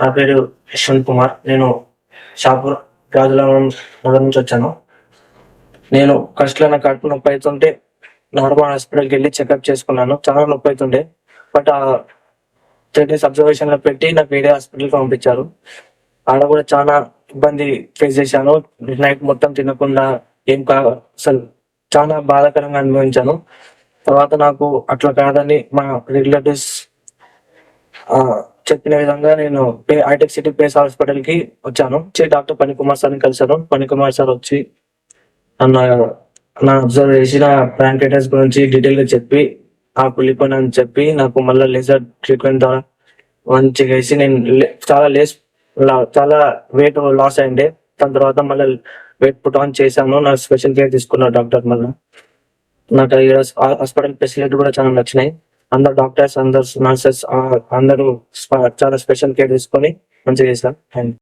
నా పేరు యశ్వంత్ కుమార్. నేను షాపూర్ గాజులవరం నగర్ నుంచి వచ్చాను. నేను ఫస్ట్ నా కడుపు నొప్పి అవుతుంటే నార్మల్ హాస్పిటల్కి వెళ్ళి చెకప్ చేసుకున్నాను. చాలా నొప్పి అవుతుండే. బట్ ఆ త్రీ డేస్ అబ్జర్వేషన్లో పెట్టి నాకు వేరే హాస్పిటల్కి పంపించారు. ఆడ కూడా చాలా ఇబ్బంది ఫేస్ చేశాను. నైట్ మొత్తం తినకుండా ఏం కా అసలు చాలా బాధాకరంగా అనుభవించాను. తర్వాత నాకు అట్లా కాదని మా రిలేటివ్స్ చెప్పిన విధంగా నేను హైటెక్ సిటీ పేస్ హాస్పిటల్కి వచ్చాను. వచ్చి డాక్టర్ పనికుమార్ సార్ని కలిశాను. పనికుమార్ సార్ వచ్చి నన్ను నా అబ్జర్వ్ చేసిన బ్రాంకైటిస్ గురించి డీటెయిల్గా చెప్పి ఆ కుళ్ళిపోయిన అని చెప్పి నాకు మళ్ళీ లేజర్ ట్రీట్మెంట్ ద్వారా మంచిగా వేసి నేను లే- చాలా లేస్ లా- చాలా వెయిట్ లాస్ అయిండే దాని తర్వాత మళ్ళీ వెయిట్ పుట్ ఆన్ చేశాను. నా స్పెషల్ కేర్ తీసుకున్న డాక్టర్ మళ్ళీ. నాకు హాస్పిటల్ ఫెసిలిటీ కూడా చాలా నచ్చినాయి. అందరు డాక్టర్స్ అందరు నర్సెస్ అందరూ చాలా స్పెషల్ కేర్ తీసుకొని మంచిగా చేశారు. థ్యాంక్